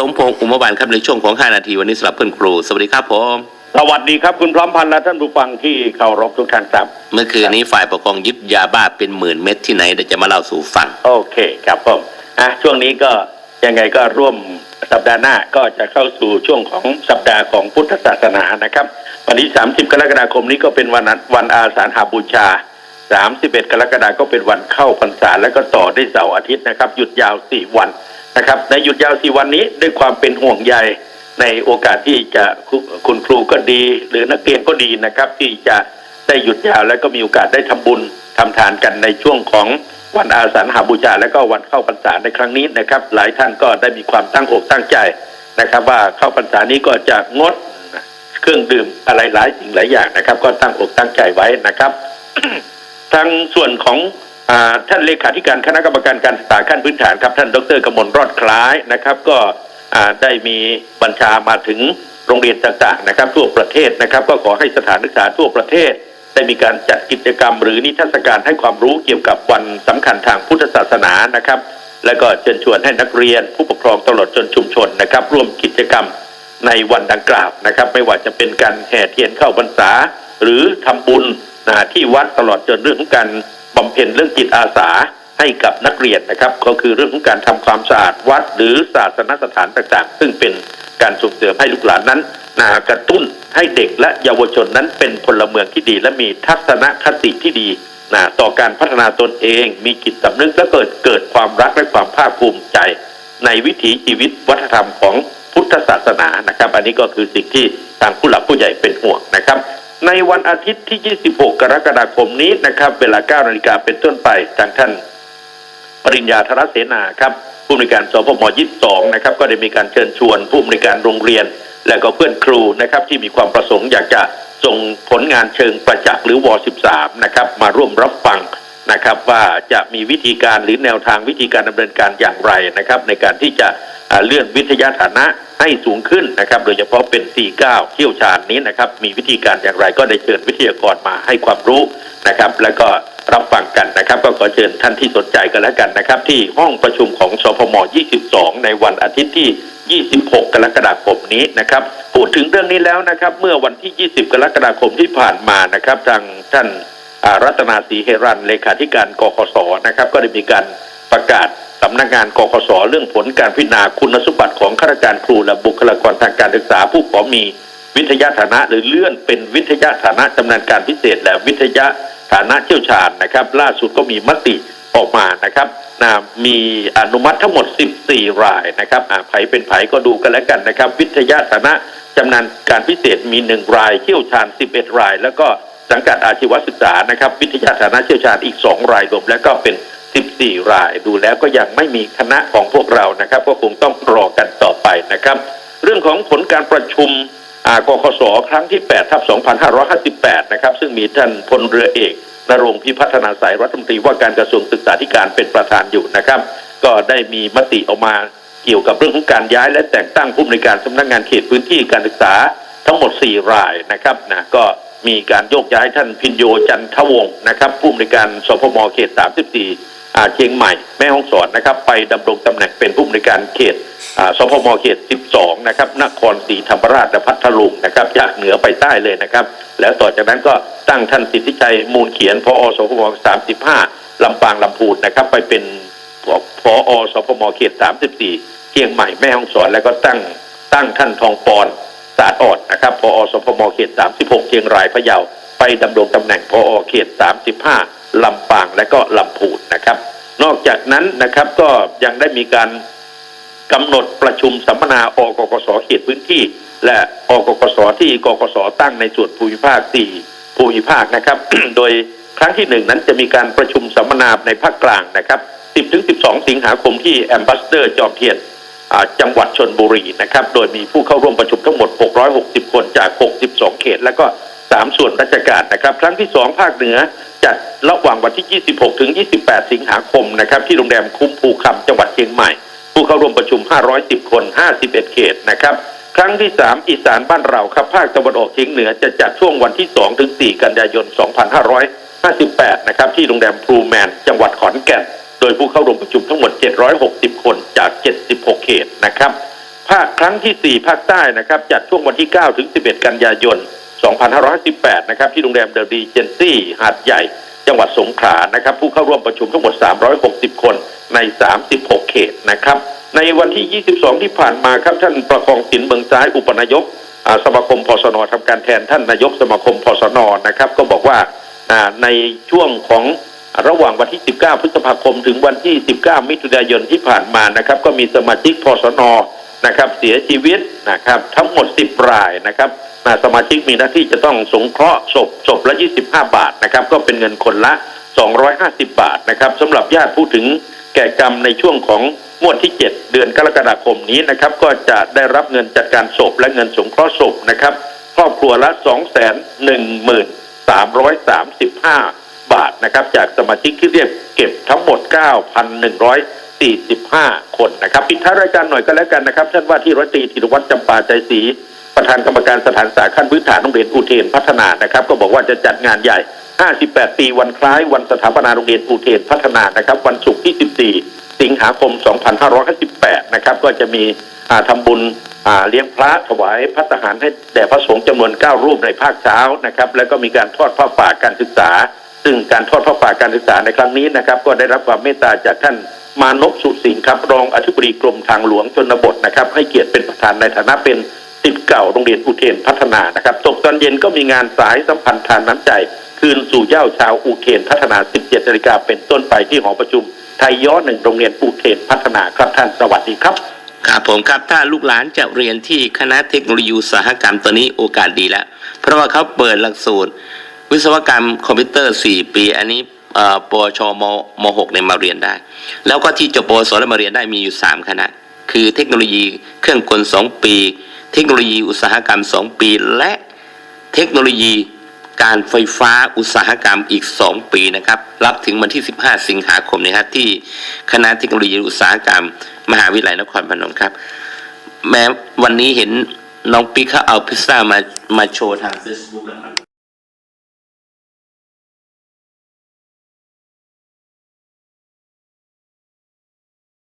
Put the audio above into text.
สมพงษ์อุมบาลครับในช่วงของ 5 นาทีวันนี้สำหรับเพื่อนครู สวัสดีครับผมสวัสดีครับคุณพร้อมพันธ์และท่านผู้ฟังที่เคารพทุกท่านครับ เมื่อคืนนี้ฝ่ายปกครองยึดยาบ้าเป็นหมื่นเม็ดที่ไหนเดี๋ยวจะมาเล่าสู่ฟัง โอเคครับผมอะช่วงนี้ก็ยังไงก็ร่วมสัปดาห์หน้าก็จะเข้าสู่ช่วงของสัปดาห์ของพุทธศาสนานะครับ วันที่ 30 กรกฎาคมนี้ก็เป็นวันวันอาสาฬหบูชา 31 กรกฎาคมก็เป็นวันเข้าพรรษาแล้วก็ต่อด้วยเสาร์อาทิตย์นะครับ หยุดยาว 4 วัน นะครับในหยุดยาว4วันนี้ด้วยความเป็นห่วงใยในโอกาสที่จะคุณครูก็ดี หรือนักเรียนก็ดีนะครับ ที่จะได้หยุดยาวแล้วก็มีโอกาสได้ทำบุญทำทานกันในช่วงของวันอาสาฬหบูชาและก็วันเข้าพรรษาในครั้งนี้นะครับ หลายท่านก็ได้มีความตั้งอกตั้งใจนะครับ ว่าเข้าพรรษานี้ก็จะงดเครื่องดื่มอะไรหลายสิ่งหลายอย่างนะครับ ก็ตั้งอกตั้งใจไว้นะครับ ทางส่วนของ ท่านเลขาธิการคณะกรรมการการศึกษาขั้นพื้นฐานครับท่านดรกมลรอดคล้ายนะครับ ก็ได้มีบัญชามาถึงโรงเรียนต่างๆนะครับ ทั่วประเทศนะครับ ก็ขอให้สถานศึกษาทั่วประเทศ ได้มีการจัดกิจกรรม หรือนิทรรศการให้ความรู้เกี่ยวกับวันสำคัญทางพุทธศาสนานะครับ และก็เชิญชวนให้นักเรียน ผู้ปกครองตลอดจนชุมชนนะครับ ร่วมกิจกรรมในวันดังกล่าวนะครับ ไม่ว่าจะเป็นการแห่เทียนเข้าพรรษา หรือทำบุญที่วัดตลอดจนเรื่องของการ บำเพ็ญเรื่องจิตอาสาให้กับนักเรียนนะครับ ก็คือเรื่องของการทำความสะอาดวัด หรือศาสนสถานต่างๆ ซึ่งเป็นการส่งเสริมให้ลูกหลานนั้นนะกระตุ้นให้เด็กและเยาวชนนั้นเป็นพลเมืองที่ดี และมีทัศนคติที่ดีนะต่อการพัฒนาตนเอง มีจิตสำนึกและเกิดเกิดความรักและความภาคภูมิใจ ในวิถีชีวิตวัฒนธรรมของพุทธศาสนานะครับ อันนี้ก็คือสิ่งที่ทางผู้หลักผู้ใหญ่เป็นห่วงนะครับ ในวันอาทิตย์ที่ 26 กรกฎาคมนี้นะครับ เวลา 9 นาฬิกาเป็นต้นไปทางท่านปริญญาธรเสนาครับผู้อำนวยการสพม22 นะครับ ก็ได้มีการเชิญชวนผู้อำนวยการโรงเรียน และก็เพื่อนครูนะครับที่มีความประสงค์อยากจะส่งผลงานเชิงประจักษ์หรือว13นะครับมาร่วมรับฟังนะครับว่าจะมีวิธีการหรือแนวทางวิธีการดำเนินการอย่างไรนะครับ ในการที่จะเลื่อนวิทยาฐานะ ให้สูงขึ้นนะครับ โดยเฉพาะเป็น49เที่ยวชาญนี้นะครับ มีวิธีการอย่างไรก็ได้เชิญวิทยากรมาให้ความรู้นะครับ แล้วก็รับฟังกันนะครับ ก็ขอเชิญท่านที่สนใจกันแล้วกันนะครับ ที่ห้องประชุมของสพม 22 ในวันอาทิตย์ที่ 26 กรกฎาคมนี้นะครับ พูดถึงเรื่องนี้แล้วนะครับ เมื่อวันที่ 20 กรกฎาคมที่ผ่านมานะครับ ทางท่านรัตนาศรีเฮรันเลขาธิการกคสนะครับ ก็ได้มีการ ประกาศสำนักงานกคสเรื่องผลการพิจารณาคุณสมบัติของข้าราชการครูและบุคลากรทางการศึกษาผู้ขอมีวิทยาฐานะหรือเลื่อนเป็นวิทยาฐานะจำนาญการพิเศษ และวิทยาฐานะเชี่ยวชาญนะครับ ล่าสุดก็มีมติออกมานะครับนะมีอนุมัติทั้งหมด 14 รายนะครับอ่าไผเป็นไผก็ดูกันแล้วกันนะครับ วิทยาฐานะจำนาญการพิเศษมี 1 รายเชี่ยวชาญ 11 ราย แล้วก็สังกัดอาชีวศึกษานะครับ วิทยาฐานะเชี่ยวชาญอีก 2 รายรวมแล้วก็เป็น 14 ราย ดูแล้วก็ยังไม่มีคณะของพวกเรานะครับ ก็คงต้องรอกันต่อไปนะครับ เรื่องของผลการประชุมกคสครั้งที่ 8 ทับ 2558 นะครับ ซึ่งมีท่านพลเรือเอกนรงพิพัฒนาสายรัฐมนตรีว่าการกระทรวงศึกษาธิการเป็นประธานอยู่นะครับ ก็ได้มีมติออกมาเกี่ยวกับเรื่องของการย้ายและแต่งตั้งผู้อำนวยการสำนักงานเขตพื้นที่การศึกษาทั้งหมด 4 รายนะครับนะก็มีการโยกย้ายท่านพินโยจันทวงศ์นะครับ ผู้อำนวยการสพมเขต 34อ่ เชียงใหม่แม่ฮ่องสอนนะครับ ไปดำรงตำแหน่งเป็นผู้อำนวยการเขตสพมเขต 12 นะครับ นครศรีธรรมราชและพัทลุงนะครับจากเหนือไปใต้เลยนะครับ แล้วต่อจากนั้นก็ตั้งท่านสิทธิชัยมูลเขียนพอสพม35ลำปางลำพูนนะครับ ไปเป็นพอสพมเขต 34 เชียงใหม่แม่ฮ่องสอนแล้วก็ตั้งตั้งท่านทองปอนสาดออดนะครับพอสพมเขต 36 เชียงรายพะเยาไปดำรงตำแหน่งพอเขต 35 ลำปางและก็ลำพูนนะครับ นอกจากนั้นนะครับก็ยังได้มีการกำหนดประชุมสัมมนาอกกสเขตพื้นที่ และอกกสที่กกสตั้งในส่วนภูมิภาค4ภูมิภาคนะครับ โดยครั้งที่หนึ่งนั้นจะมีการประชุมสัมมนาในภาคกลางนะครับ10ถึง12 สิงหาคมที่แอมบ s สเดอร์จอมเทียนจังหวัดชนบุรีนะครับ โดยมีผู้เข้าร่วมประชุมทั้งหมด 660 คนจาก 62 เขต และก็ 3 ส่วนราชการนะครับ ครั้งที่ 2 ภาคเหนือ จัดระหว่างวันที่ 26 ถึง 28 สิงหาคมนะครับที่โรงแรมคุ้มภูคำจังหวัดเชียงใหม่ ผู้เข้าร่วมประชุม 510 คน 51 เขตนะครับครั้งที่ 3 อีสานบ้านเราครับภาคตะวันออกเฉียงเหนือจะจัดช่วงวันที่ 2 ถึง 4 กันยายน 2558 นะครับที่โรงแรมพลูแมน จังหวัดขอนแก่น โดยผู้เข้าร่วมประชุมทั้งหมด 760 คนจาก 76 เขตนะครับภาคครั้งที่ 4 ภาคใต้นะครับจัดช่วงวันที่ 9 ถึง 11 กันยายน 2518นะครับ ที่โรงแรมเดลดีเจนซี่หาดใหญ่ จังหวัดสงขลานะครับ ผู้เข้าร่วมประชุมทั้งหมด 360 คนใน 36 เขตนะครับ ในวันที่ 22 ที่ผ่านมาครับท่านประคองสินเมืองซ้ายอุปนายกสมาคมพสนทำการแทนท่านนายกสมาคมพสนนะครับ ก็บอกว่าในช่วงของระหว่างวันที่ 19 พฤษภาคม ถึงวันที่ 19 มิถุนายนที่ผ่านมานะครับ ก็มีสมาชิกพสนนะครับ เสียชีวิตนะครับ ทั้งหมด 10 รายนะครับ อ่าสมาชิกมีหน้าที่จะต้องสงเคราะห์ศพศพละ 25 บาทนะครับ ก็เป็นเงินคนละ 250 บาทนะครับสำหรับญาติผู้ถึงแก่กรรมในช่วงของงวดที่ 7 เดือนกรกฎาคมนี้นะครับ ก็จะได้รับเงินจัดการศพและเงินสงเคราะห์ศพนะครับ ครอบครัวละ 2 1 3 3 5 บาทนะครับ จากสมาชิกที่เรียกเก็บทั้งหมด 9,145 คนนะครับปิดท้ายรายการหน่อยก็แล้วกันนะครับท่านว่าที่ร้อยตรีธีรวัตรจำปาใจศรี ประธานกรรมการสถานศึกษาขั้นพื้นฐานโรงเรียนอุเทนพัฒนานะครับ ก็บอกว่าจะจัดงานใหญ่ 58 ปีวันคล้ายวันสถาปนาโรงเรียนอุเทนพัฒนานะครับ วันศุกร์ที่ 14 สิงหาคม 2558 นะครับ ก็จะมีอ่าทำบุญเลี้ยงพระถวายพระทหารให้แด่พระสงฆ์จำนวน 9 รูปในภาคเช้านะครับ แล้วก็มีการทอดผ้าป่าการศึกษา ซึ่งการทอดผ้าป่าการศึกษาในครั้งนี้นะครับ ก็ได้รับความเมตตาจากท่านมานพสุสิงห์ครับรองอธิบดีกรมทางหลวงชนบทนะครับ ให้เกียรติเป็นประธานในฐานะเป็น สิทธิ์เก่าโรงเรียนอุเทนพัฒนานะครับตกตอนเย็นก็มีงานสายสัมพันธ์ทานน้ำใจ คืนสู่เย้าชาวอุเทนพัฒนา 17นาฬิกาเป็นต้นไปที่หอประชุม ไทยย้อนหนึ่งโรงเรียนอุเทนพัฒนาครับท่านสวัสดีครับครับผมครับถ้าลูกหลานจะเรียนที่คณะเทคโนโลยีอุตสาหกรรมตัวนี้โอกาสดีแล้ว เพราะว่าเขาเปิดหลักสูตร วิศวกรรมคอมพิวเตอร์ 4 ปี อันนี้เอ่อปวชมม6เนี่ยมาเรียนได้ แล้วก็ที่จบปวสแล้วมาเรียนได้มีอยู่ 3 คณะ คือเทคโนโลยีเครื่องกล 2 ปี เทคโนโลยีอุตสาหกรรม 2 ปี และเทคโนโลยีการไฟฟ้าอุตสาหกรรมอีก 2 ปีนะครับ รับถึงวันที่ 15 สิงหาคมนะครับที่คณะเทคโนโลยีอุตสาหกรรม มหาวิทยาลัยนครพนมครับ แม้วันนี้เห็นน้องปิ๊กเขาเอาพิซซ่ามามาโชว์ทาง Facebook แล้ว